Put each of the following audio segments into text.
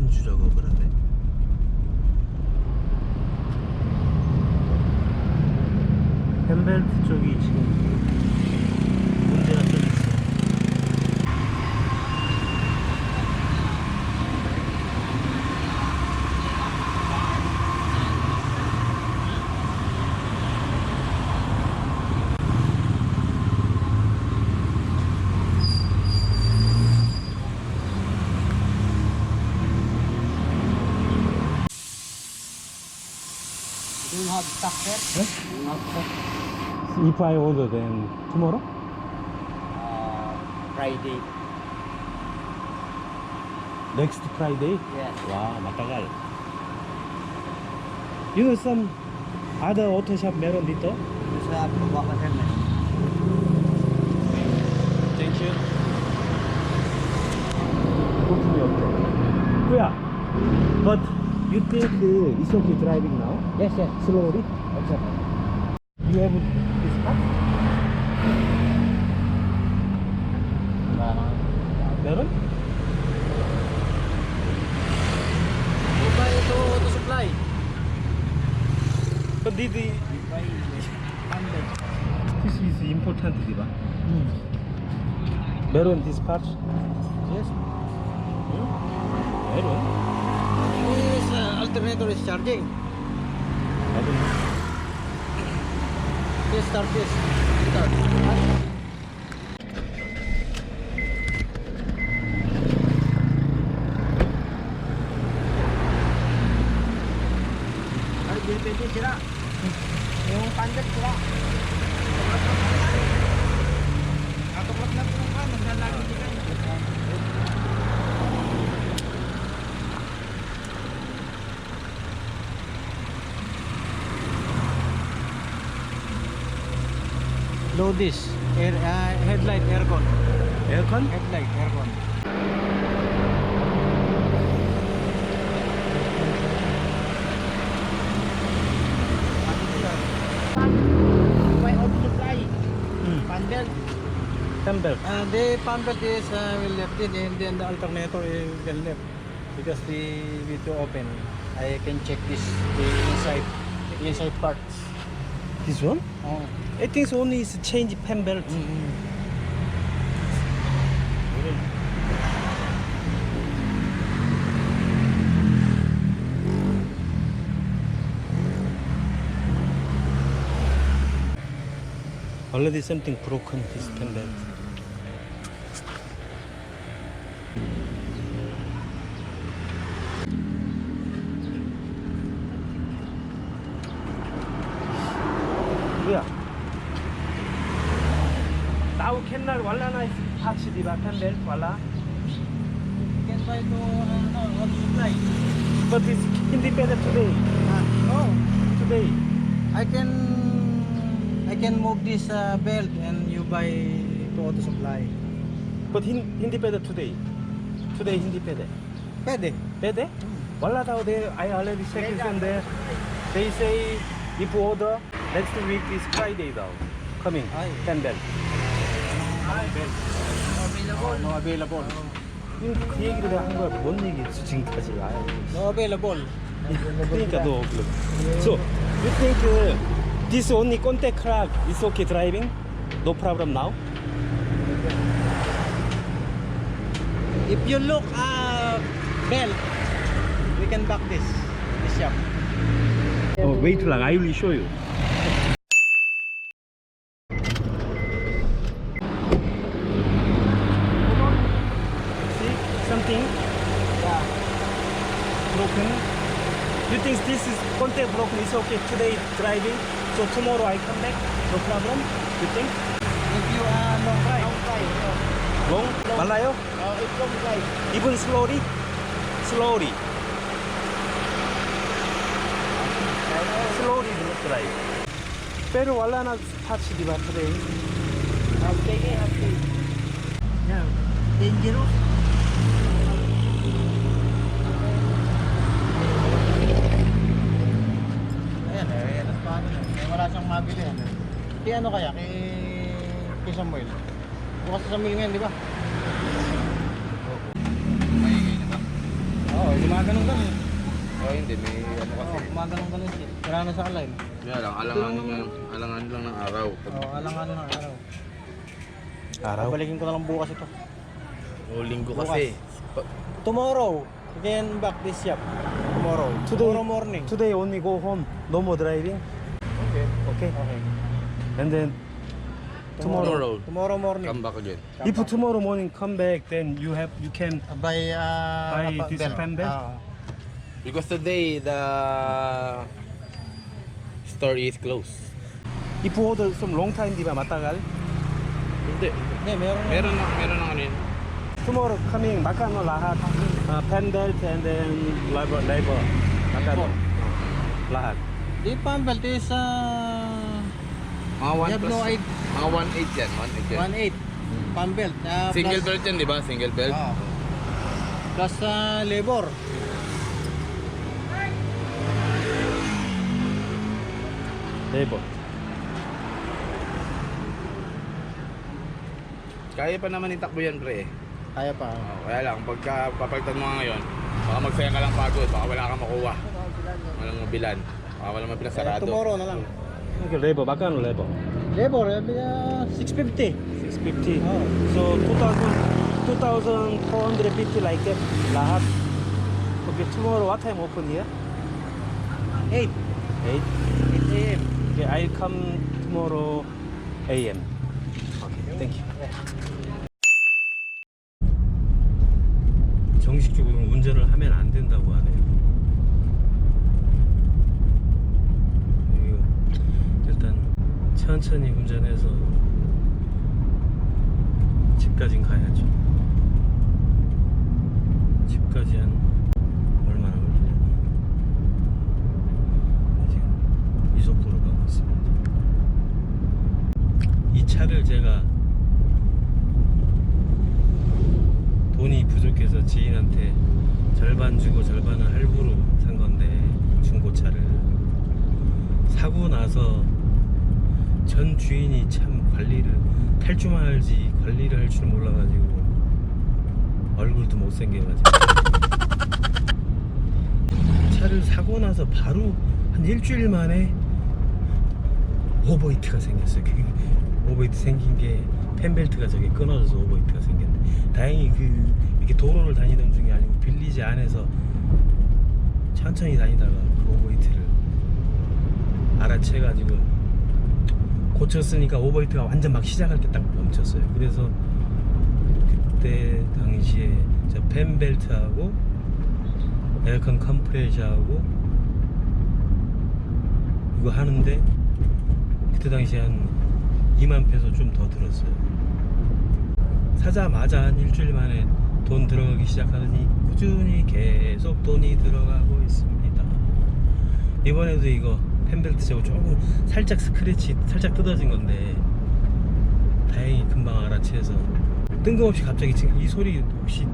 작업을 하네. 펜벨트 쪽이 지금 You have success? Yes? You have success. If I order, then tomorrow? Uh, Friday. Next Friday? Yes. Wow, matagal. You know some other auto shop meron dito? Gusto ako makapagal na. Thank you. Kuya, but you think uh, it's okay driving now? Yes, yes. Slowly? Exactly. You have this car? meron? Buy ito auto supply. But did the, Buy 100. this is important, di ba? meron this part? Yes. Hmm? meron? This uh, alternator is charging. Know. Yes, start this. Start. Ay, dito sira. Yung pandit sira. Katuklap na ito ka, maglalagi di ka low dish air, uh, headlight aircon. Aircon? Headlight aircon. Hmm. Pan belt. Uh, the pan belt is uh, will left in and then the alternator is will left because the window open. I can check this the inside inside parts. This one? Oh. I think it's only is change pen belt. Already something broken this pen belt. Di ba belt wala? Can buy to uh, auto supply. But it's independent today. Ah, oh. Today. I can I can move this uh, belt and you buy to auto supply. But hin independent today. Today independent. Pwede. Pwede? Wala daw there. I already checked it on there. They say if order next week is Friday daw. Coming. Ay. Pen belt. Available. No available. 그, 그 얘기를 내가 한 거야. 뭔 얘기했어 지금까지. 아유. No available. 그러니까 너 그럼. So you think uh, this only contact crack is okay driving? No problem now? If you look uh, belt, we can back this. This shop. Oh, wait lang. I will show you. See something Yeah. broken? You think this is contact broken? It's okay today driving. So tomorrow I come back. No problem. You think? If you uh, long ride. Long ride. Long? 말라요? Uh, if long ride. Even slowly? Slowly. Slowly not drive. Pero wala na patch di ba today? Okay, okay. Yeah. Dangerous. Wala siyang mabili. Ano. Kaya ano kaya? Kay, kay Samuel. Bukas sa Samuel ngayon, di ba? Maingay na ba? Oo, Gumaganon-ganon. Oh, hindi. May ano Oo, kasi. gumaganon-ganon siya. Wala na sa align. Kaya lang, alangan, lang, alangan lang ng araw. Pag Oo, alangan ng araw. Araw? Babalikin ko na lang bukas ito. oh, linggo Bukas. kasi. Pa- Tomorrow, again back this shop. Tomorrow. Today- Tomorrow morning. Today only go home. No more driving. Okay. Okay. Okay. And then Tomorrow. Tomorrow morning. Come back again. if tomorrow morning come back, then you have you can By, uh, apa- this bell. pen bell? Ah. Because today, the store is closed. if order some long time di ba matagal? Hindi. Hindi, meron. Meron na, meron na yun. Tomorrow coming Makano lahat. Uh, pen belt and then labor labor. Makano. Lahat. Di pa ang belt is uh, Mga 1 You have plus. no idea. Mga 1.8 yan. 1.8 yan. 1.8. Pan belt. Ah, Single plus, belt yan, di ba? Single belt. Ah. plus uh, labor. labor. Kaya pa naman itakbo yan, pre. Kaya pa. Oh, kaya lang, pagka papalitan mo nga ngayon, baka magsayang ka lang pagod, baka wala kang makuha. Walang mabilan. Baka wala mabilan Eh, sarado. tomorrow na lang. Okay, labor Makano labor. Labor, eh, uh, 650. 650. Oh. So 2000 2450 like that lahat. Okay, tomorrow what time open here? 8. 8. 8 a.m. Okay, I come tomorrow AM. Okay, thank you. 정식 적으로 운전을 하면 안 된다고 하네요. 이거 일단 천천히 운전해서 집까진 가야죠. 집까지 한 얼마나 걸리려나? 지금 이 속도로 가고 있습니다. 이 차를 제가 돈이 부족해서 지인한테 절반 주고 절반을 할부로 산 건데 중고차를 사고 나서 전 주인이 참 관리를 탈주만 알지 관리를 할 줄 몰라가지고 얼굴도 못생겨가지고 차를 사고 나서 바로 한 일주일 만에 오버히트가 생겼어요. 오버히트 생긴 게 펜벨트가 저게 끊어져서 오버히트가 생겼는데 다행히 그 이렇게 도로를 다니던 중이 아니고 빌리지 안에서 천천히 다니다가 그 오버히트를 알아채가지고 고쳤으니까 오버히트가 완전 막 시작할 때 딱 멈췄어요. 그래서 그때 당시에 저 펜벨트하고 에어컨 컴프레셔하고 이거 하는데 그때 당시에 한 2만 페소 좀 더 들었어요. 사자마자 한 일주일 만에 돈 들어가기 시작하더니 꾸준히 계속 돈이 들어가고 있습니다. 이번에도 이거 펜벨트 저거 조금 살짝 스크래치 살짝 뜯어진 건데 다행히 금방 알아채서 뜬금없이 갑자기 지금 이 소리 혹시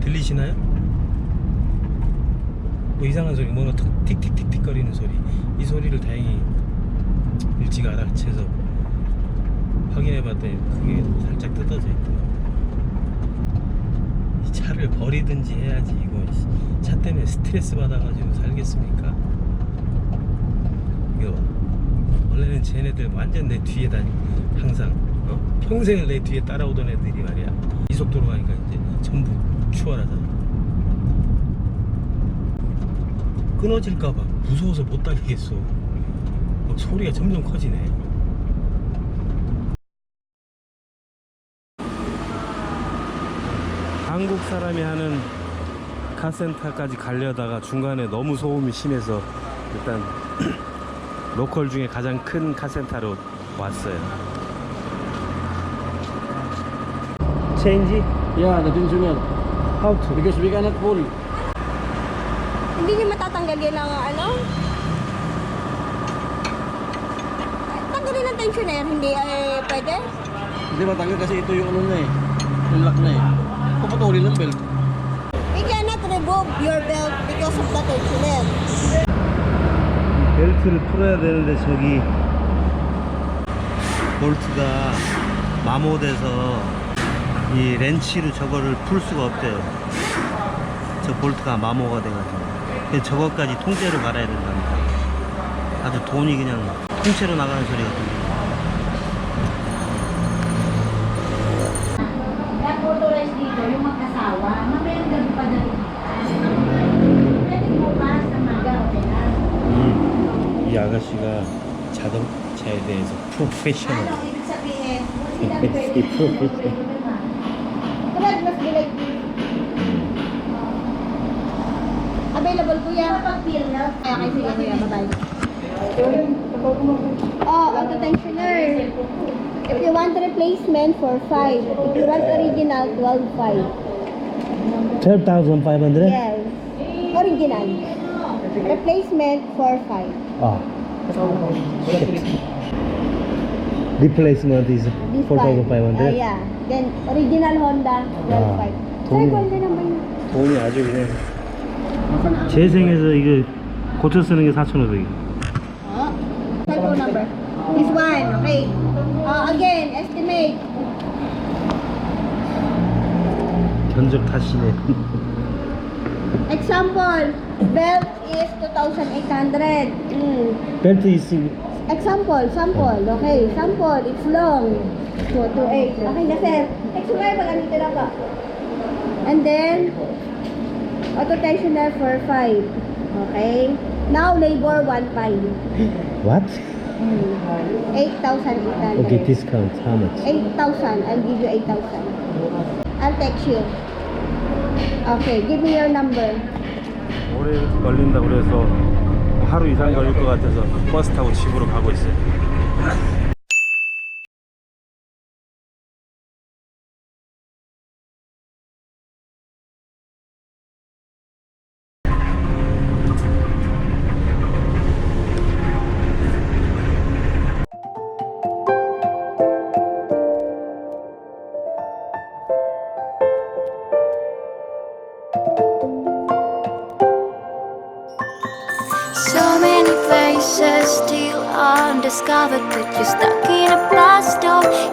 들리시나요? 뭐 이상한 소리, 툭 틱틱틱틱 거리는 소리. 이 소리를 다행히 일찍 알아채서 확인해봤더니 그게 살짝 뜯어져 있더라고요. 이 차를 버리든지 해야지 이거 차 때문에 스트레스 받아가지고 살겠습니까? 이거 봐. 원래는 쟤네들 완전 내 뒤에 다니 항상 어? 평생을 내 뒤에 따라오던 애들이 말이야. 이 속도로 가니까 이제 전부 추월하잖아. 끊어질까봐 무서워서 못 달리겠어. 막 소리가 점점 커지네. 한국 사람이 하는 카센터까지 가려다가 중간에 너무 소음이 심해서 일단 로컬 중에 가장 큰 카센터로 왔어요. 체인지? Yeah, the Tinsunan. How to? Because we cannot pull. Hindi niyo matatanggal yan ang ano? Tanggalin ng tensioner, hindi ay pwede? Hindi matanggal kasi ito yung ano na eh. Yung lock na eh. Puputulin ng belt. We cannot remove your belt because of the tensioner. 벨트를 풀어야 되는데 저기 볼트가 마모돼서 이 렌치로 저거를 풀 수가 없대요. 저 볼트가 마모가 돼가지고. 근데 저것까지 통째로 갈아야 된답니다. 아주 돈이 그냥 통째로 나가는 소리가 들려요 아가씨가 자동차에 대해서 프로페셔널 Ano, ibig sabihin, Yes, hindi pwede. it's professional. Tulad, mas bilag. Available po yan. Kapag-feel na, Kaya kayo sige, sige, bye-bye. Oh, auto tensioner. If you want replacement for 5. If you want original, 12.5. 12,500? Yes. Original. Replacement for 5. 아 Replacement is This 4,500? Ah, yeah. Then, original Honda, 12.5. Ah, Sir, 돈이-. 돈이 아주 그냥 재생해서 이거 고쳐 쓰는 게 4,500이 Oh. Cellphone number. This one, okay. Uh, again, estimate. 견적 탓이네 Example, belt is 2,800. Mm. Belt is... Example, sample. Okay, sample, it's long. 2 to Okay na, sir. Example, magamit na ba? And then, autotensioner for 5. Okay? Now, labor 1,500. What? Mm. 8,800. Okay, discount. How much? 8,000. I'll give you 8,000. I'll text you. Okay, give me your number. 오래 걸린다 그래서 하루 이상 걸릴 것 같아서 버스 타고 집으로 가고 있어요 discovered that you're stuck in a past door.